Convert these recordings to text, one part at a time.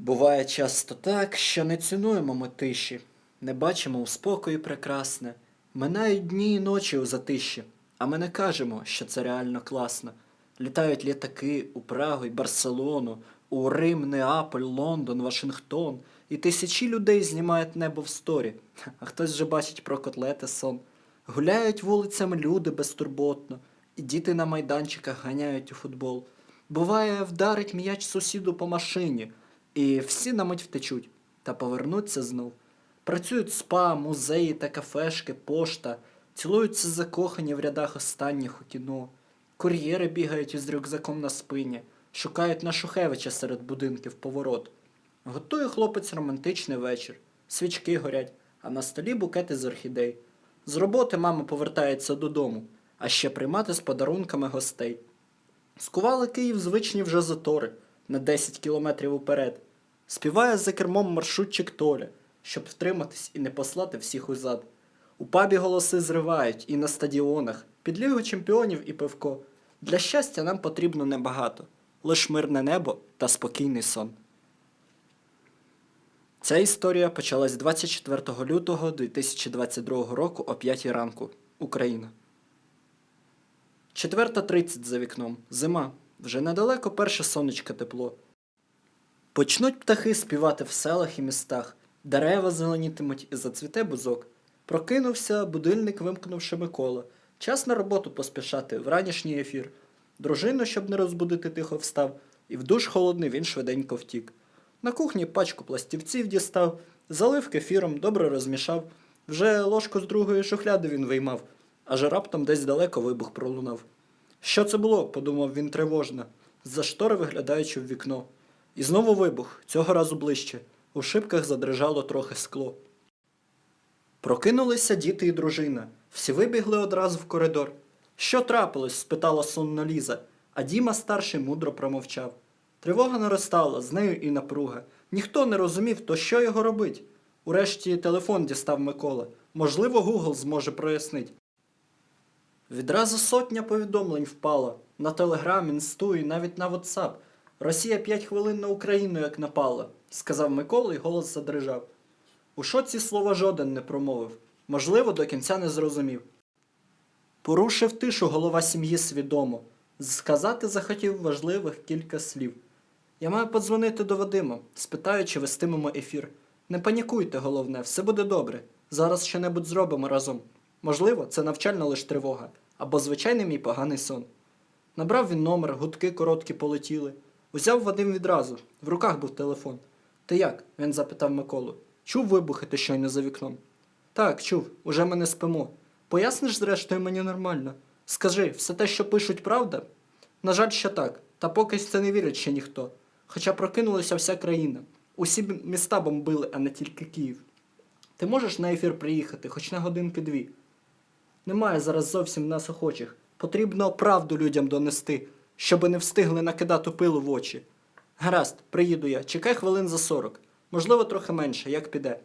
Буває часто так, що не цінуємо ми тиші, не бачимо у спокої прекрасне. Минають дні і ночі у затиші, а ми не кажемо, що це реально класно. Літають літаки у Прагу й Барселону, у Рим, Неаполь, Лондон, Вашингтон, і тисячі людей знімають небо в сторі, а хтось вже бачить про котлети сон. Гуляють вулицями люди безтурботно, і діти на майданчиках ганяють у футбол. Буває, вдарить м'яч сусіду по машині, і всі на мить втечуть та повернуться знов. Працюють спа, музеї та кафешки, пошта, цілуються закохані в рядах останніх у кіно. Кур'єри бігають із рюкзаком на спині, шукають на Шухевича серед будинків поворот. Готує хлопець романтичний вечір, свічки горять, а на столі букети з орхідей. З роботи мама повертається додому, а ще приймати з подарунками гостей. Скували Київ звичні вже затори на 10 кілометрів уперед. Співає за кермом маршрутчик Толя, щоб втриматись і не послати всіх узад. У пабі голоси зривають і на стадіонах, під лігу чемпіонів і пивко. Для щастя нам потрібно небагато, лиш мирне небо та спокійний сон. Ця історія почалась 24 лютого 2022 року о 5 ранку. Україна. 4.30 за вікном. Зима. Вже недалеко перше сонечко тепло. Почнуть птахи співати в селах і містах, дерева зеленітимуть і зацвіте бузок. Прокинувся, будильник вимкнувши Микола. Час на роботу поспішати, в ранішній ефір. Дружину, щоб не розбудити, тихо встав, і в душ холодний він швиденько втік. На кухні пачку пластівців дістав, залив кефіром, добре розмішав. Вже ложку з другої шухляди він виймав, аж раптом десь далеко вибух пролунав. Що це було? подумав він тривожно, з-за штори виглядаючи в вікно. І знову вибух, цього разу ближче. У шибках задрижало трохи скло. Прокинулися діти і дружина. Всі вибігли одразу в коридор. Що трапилось? спитала сонно Ліза, а Діма старший мудро промовчав. Тривога наростала, з нею і напруга. Ніхто не розумів, то що його робить. Урешті телефон дістав Микола. Можливо, Гугл зможе прояснить. Відразу сотня повідомлень впала. На Телеграм, Інсту і навіть на WhatsApp. Росія п'ять хвилин на Україну як напала, сказав Микола і голос задрижав. У шоці слова жоден не промовив. Можливо, до кінця не зрозумів. Порушив тишу голова сім'ї свідомо. Сказати захотів важливих кілька слів. Я маю подзвонити до Вадима, спитаю, чи вестимемо ефір. Не панікуйте, головне, все буде добре. Зараз що-небудь зробимо разом. Можливо, це навчальна лиш тривога, або звичайний мій поганий сон. Набрав він номер, гудки короткі полетіли. Узяв Вадим відразу, в руках був телефон. Ти як? він запитав Миколу. Чув вибухи ти щойно за вікном? Так, чув, уже ми не спимо. Поясниш, зрештою, мені нормально. Скажи, все те, що пишуть, правда? На жаль, що так, та поки це не вірить ще ніхто. Хоча прокинулася вся країна. Усі міста бомбили, а не тільки Київ. Ти можеш на ефір приїхати, хоч на годинки дві. Немає зараз зовсім нас охочих. Потрібно правду людям донести, щоби не встигли накидати пилу в очі. Гаразд, приїду я. Чекай хвилин за сорок. Можливо, трохи менше, як піде.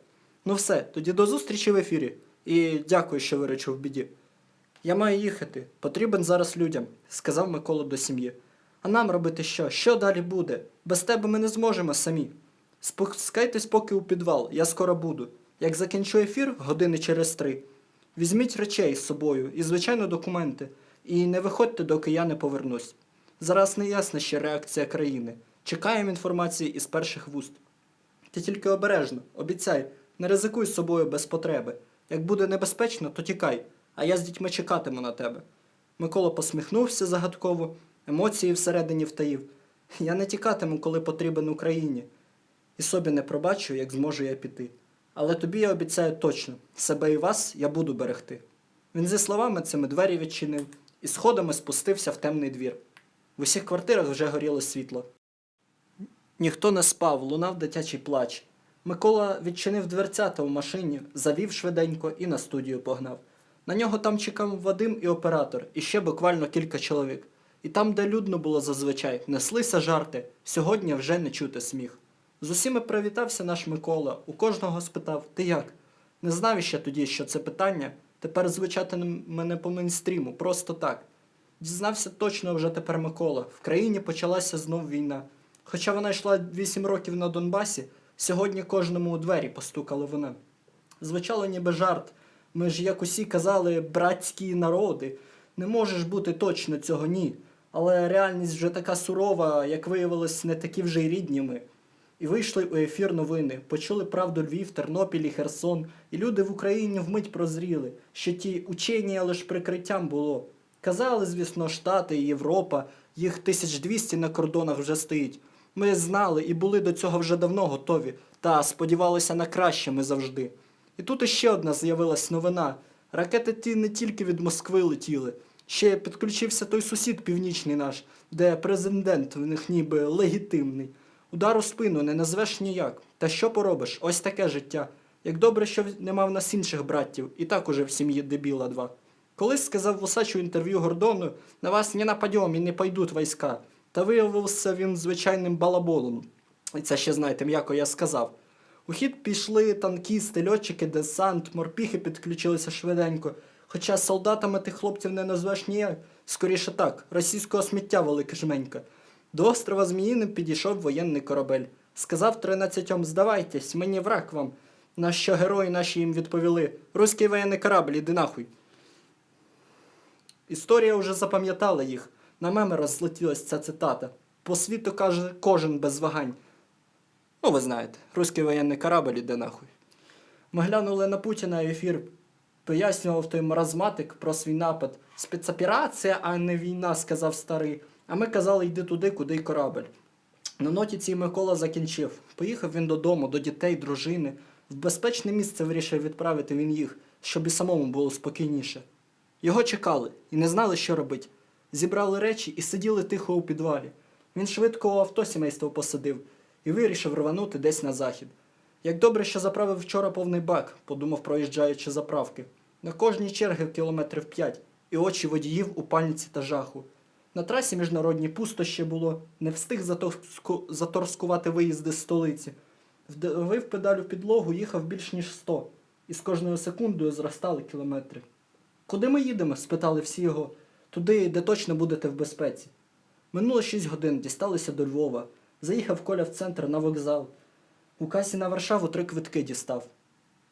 Ну все, тоді до зустрічі в ефірі. І дякую, що виручив в біді. Я маю їхати. Потрібен зараз людям, сказав Микола до сім'ї. А нам робити що? Що далі буде? Без тебе ми не зможемо самі. Спускайтесь поки у підвал, я скоро буду. Як закінчу ефір, години через три. Візьміть речей з собою і, звичайно, документи. І не виходьте, доки я не повернусь. Зараз не ясна ще реакція країни. Чекаємо інформації із перших вуст. Ти тільки обережно, обіцяй, не ризикуй з собою без потреби. Як буде небезпечно, то тікай, а я з дітьми чекатиму на тебе. Микола посміхнувся загадково, емоції всередині втаїв. Я не тікатиму, коли потрібен Україні. І собі не пробачу, як зможу я піти. Але тобі я обіцяю точно, себе і вас я буду берегти. Він зі словами цими двері відчинив і сходами спустився в темний двір. В усіх квартирах вже горіло світло. Ніхто не спав, лунав дитячий плач. Микола відчинив дверцята в машині, завів швиденько і на студію погнав. На нього там чекав Вадим і оператор, і ще буквально кілька чоловік. І там, де людно було зазвичай, неслися жарти, сьогодні вже не чути сміх. З усіми привітався наш Микола, у кожного спитав Ти як? Не знав іще тоді, що це питання тепер звучатиме не по мейнстріму, просто так. Дізнався точно вже тепер Микола. В країні почалася знов війна. Хоча вона йшла 8 років на Донбасі, сьогодні кожному у двері постукала вона. Звучало ніби жарт. Ми ж, як усі казали, братські народи. Не можеш бути точно цього ні. Але реальність вже така сурова, як виявилось, не такі вже й рідні ми. І вийшли у ефір новини, почули правду Львів, Тернопіль і Херсон, і люди в Україні вмить прозріли, що ті учені лише прикриттям було. Казали, звісно, Штати і Європа, їх 1200 на кордонах вже стоїть. Ми знали і були до цього вже давно готові, та сподівалися на краще ми завжди. І тут іще одна з'явилась новина. Ракети ті не тільки від Москви летіли, ще підключився той сусід північний наш, де президент в них ніби легітимний. Удар у спину не назвеш ніяк. Та що поробиш? Ось таке життя. Як добре, що нема в нас інших братів, і так уже в сім'ї дебіла два. Колись сказав Вусач у інтерв'ю Гордону, на вас не нападем і не пойдуть війська. Та виявився він звичайним балаболом. І це ще, знаєте, м'яко я сказав. У хід пішли танкісти, льотчики, десант, морпіхи підключилися швиденько. Хоча солдатами тих хлопців не назвеш ніяк. Скоріше так, російського сміття велике жменька. До острова Зміїним підійшов воєнний корабель. Сказав тринадцятьом, здавайтесь, мені враг вам. На що герої наші їм відповіли: Руський воєнний корабль, іди нахуй. Історія вже запам'ятала їх. На меми розлетілась ця цитата. По світу каже кожен без вагань. Ну, ви знаєте, руський воєнний корабль іде нахуй. Ми глянули на Путіна і ефір. Пояснював той маразматик про свій напад. Спецоперація, а не війна, сказав старий. А ми казали, йди туди, куди й корабль. На ноті цій Микола закінчив. Поїхав він додому, до дітей, дружини. В безпечне місце вирішив відправити він їх, щоб і самому було спокійніше. Його чекали і не знали, що робити. Зібрали речі і сиділи тихо у підвалі. Він швидко у авто сімейство посадив і вирішив рванути десь на захід. Як добре, що заправив вчора повний бак, подумав, проїжджаючи заправки. На кожній черги кілометрів п'ять, і очі водіїв у паніці та жаху. На трасі міжнародній пусто ще було, не встиг заторску... заторскувати виїзди з столиці. Вдавив педалю в підлогу, їхав більш ніж сто, і з кожною секундою зростали кілометри. Куди ми їдемо? спитали всі його. Туди, де точно будете в безпеці. Минуло шість годин, дісталися до Львова. Заїхав Коля в центр на вокзал. У касі на Варшаву три квитки дістав.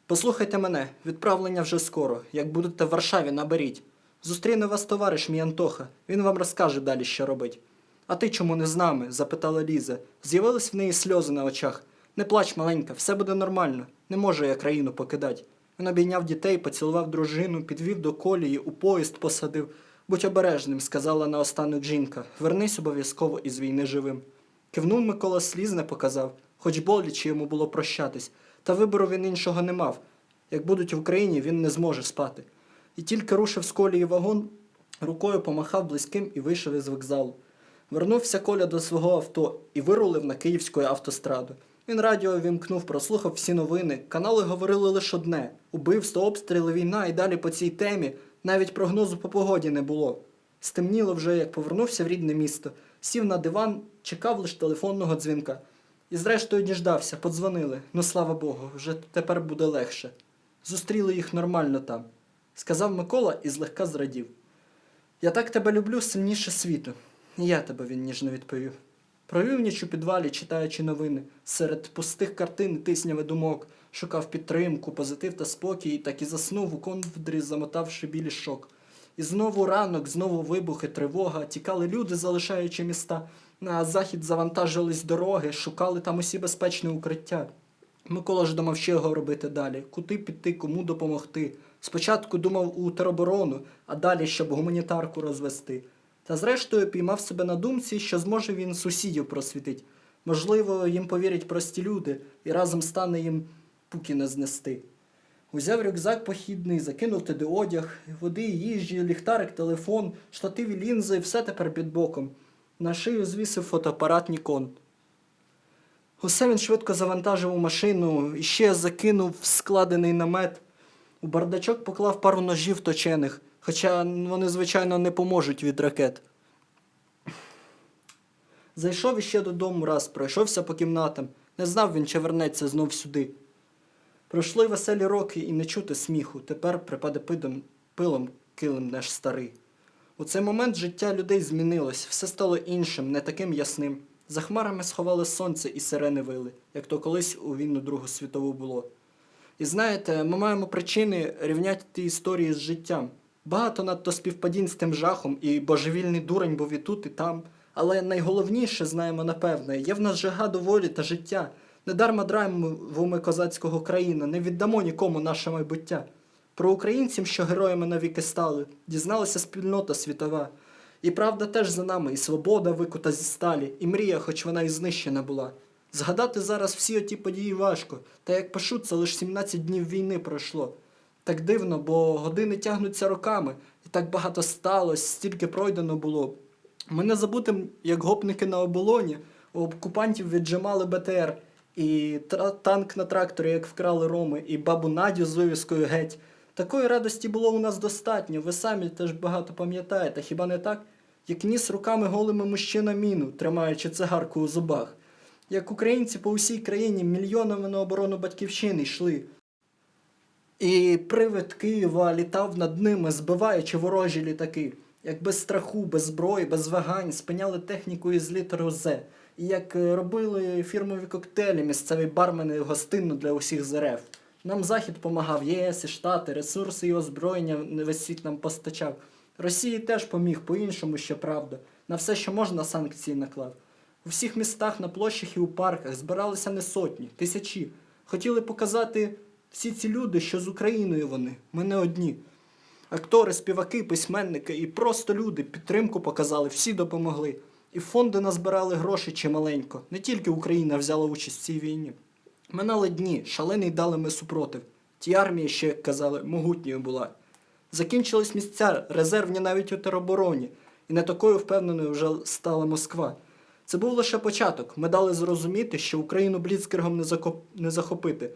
Послухайте мене, відправлення вже скоро. Як будете в Варшаві, наберіть. Зустріне вас товариш мій Антоха, він вам розкаже далі, що робить. А ти чому не з нами? запитала Ліза. З'явились в неї сльози на очах. Не плач, маленька, все буде нормально. Не можу я країну покидати. Він обійняв дітей, поцілував дружину, підвів до колії, у поїзд посадив. Будь обережним, сказала наостанок жінка. Вернись обов'язково із війни живим. Кивнув Микола сліз не показав, хоч боляче йому було прощатись, та вибору він іншого не мав. Як будуть в Україні, він не зможе спати. І тільки рушив з колії вагон, рукою помахав близьким і вийшов із вокзалу. Вернувся Коля до свого авто і вирулив на Київську автостраду. Він радіо вімкнув, прослухав всі новини. Канали говорили лише одне: убивство, обстріли, війна і далі по цій темі. Навіть прогнозу по погоді не було. Стемніло вже, як повернувся в рідне місто, сів на диван, чекав лише телефонного дзвінка. І зрештою діждався, подзвонили. Ну слава Богу, вже тепер буде легше. Зустріли їх нормально там, сказав Микола і злегка зрадів. Я так тебе люблю сильніше світу. І я тебе він ніжно відповів. Провів ніч у підвалі, читаючи новини, серед пустих картин тисняви думок, шукав підтримку, позитив та спокій, так і заснув у ковдрі, замотавши білі шок. І знову ранок, знову вибухи, тривога, тікали люди, залишаючи міста. На захід завантажились дороги, шукали там усі безпечне укриття. Микола ж думав, що його робити далі, куди піти, кому допомогти. Спочатку думав у тероборону, а далі, щоб гуманітарку розвести. Та зрештою піймав себе на думці, що зможе він сусідів просвітить. Можливо, їм повірять прості люди, і разом стане їм Пукіна знести. Узяв рюкзак похідний, закинув туди одяг, води, їжі, ліхтарик, телефон, штативі лінзи, все тепер під боком. На шию звісив фотоапарат Нікон. Усе він швидко завантажив у машину, і ще закинув складений намет. У бардачок поклав пару ножів точених, хоча вони, звичайно, не поможуть від ракет. Зайшов іще додому раз, пройшовся по кімнатам. Не знав він, чи вернеться знов сюди. Пройшли веселі роки і не чути сміху. Тепер припаде пидом, пилом килим наш старий. У цей момент життя людей змінилось, все стало іншим, не таким ясним. За хмарами сховали сонце і сирени вили, як то колись у війну Другу світову було. І знаєте, ми маємо причини рівняти ті історії з життям. Багато надто співпадінь з тим жахом, і божевільний дурень був і тут, і там. Але найголовніше, знаємо напевне, є в нас жага до волі та життя. Недарма драймо ми козацького країна, не віддамо нікому наше майбуття. Про українців, що героями навіки стали, дізналася спільнота світова. І правда теж за нами, і свобода викута зі сталі, і мрія, хоч вона і знищена була. Згадати зараз всі оті події важко, та як пишу, це лише 17 днів війни пройшло. Так дивно, бо години тягнуться роками, і так багато сталося, стільки пройдено було. Ми не забудемо, як гопники на оболоні, у окупантів віджимали БТР, і танк на тракторі, як вкрали роми, і бабу Надю з вивіскою геть. Такої радості було у нас достатньо, ви самі теж багато пам'ятаєте, хіба не так? Як ніс руками голими мужчина міну, тримаючи цигарку у зубах. Як українці по усій країні мільйонами на оборону батьківщини йшли. І привид Києва літав над ними, збиваючи ворожі літаки. Як без страху, без зброї, без вагань спиняли техніку із літеру З. І як е, робили фірмові коктейлі місцеві бармени гостинно для усіх ЗРФ. Нам Захід помагав, ЄС і Штати, ресурси і озброєння весь світ нам постачав. Росії теж поміг по-іншому, щоправда. На все, що можна, санкції наклав. У всіх містах, на площах і у парках збиралися не сотні, тисячі. Хотіли показати всі ці люди, що з Україною вони, ми не одні. Актори, співаки, письменники і просто люди підтримку показали, всі допомогли. І фонди назбирали гроші чималенько. Не тільки Україна взяла участь в цій війні. Минали дні, шалений дали ми супротив. Ті армії, ще, як казали, могутньою була. Закінчились місця, резервні навіть у теробороні, і не такою впевненою вже стала Москва. Це був лише початок. Ми дали зрозуміти, що Україну бліцкергом не, закоп... не захопити.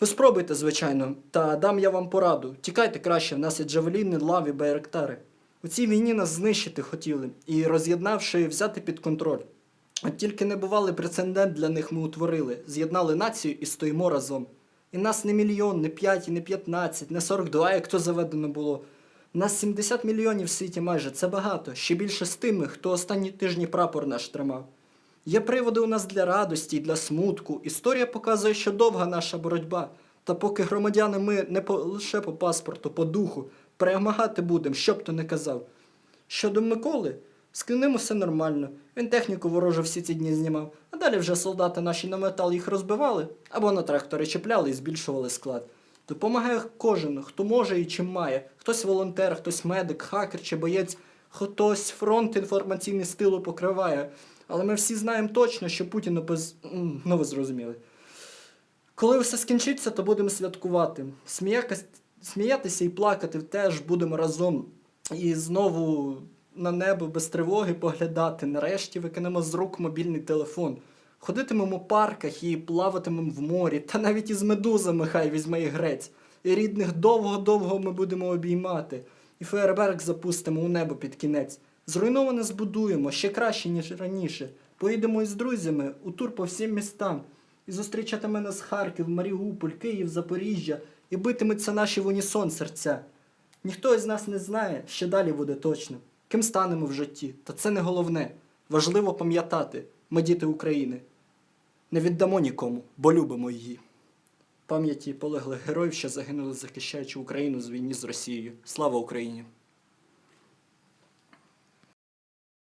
Ви спробуйте, звичайно, та дам я вам пораду. Тікайте краще, в нас є джавеліни, лаві, байректари. У цій війні нас знищити хотіли і, роз'єднавши, взяти під контроль. От тільки небувалий прецедент для них ми утворили, з'єднали націю і стоїмо разом. І нас не мільйон, не п'ять, і не п'ятнадцять, не сорок два, як то заведено було. Нас 70 мільйонів в світі майже, це багато, ще більше з тими, хто останні тижні прапор наш тримав. Є приводи у нас для радості і для смутку. Історія показує, що довга наша боротьба. Та поки громадяни ми не по, лише по паспорту, по духу, перемагати будемо, що б то не казав. Щодо Миколи, з усе нормально. Він техніку ворожу всі ці дні знімав, а далі вже солдати наші на метал їх розбивали або на трактори чіпляли і збільшували склад. Допомагає кожен, хто може і чим має. Хтось волонтер, хтось медик, хакер чи боєць, хтось фронт інформаційний з тилу покриває. Але ми всі знаємо точно, що Путіну без. Ну, ви зрозуміли. Коли все скінчиться, то будемо святкувати. Сміякась- Сміятися і плакати теж будемо разом. І знову на небо без тривоги поглядати. Нарешті викинемо з рук мобільний телефон. Ходитимемо в парках і плаватимемо в морі, та навіть із медузами хай візьме і грець. І рідних довго-довго ми будемо обіймати. І фейерверк запустимо у небо під кінець. Зруйноване збудуємо ще краще, ніж раніше. Поїдемо із друзями у тур по всім містам. І зустрічатиме нас Харків, Маріуполь, Київ, Запоріжжя, і битимуться наші в унісон серця. Ніхто із нас не знає, що далі буде точно. Ким станемо в житті, та це не головне. Важливо пам'ятати, ми діти України. Не віддамо нікому, бо любимо її. Пам'яті полеглих героїв, що загинули, захищаючи Україну з війні з Росією. Слава Україні!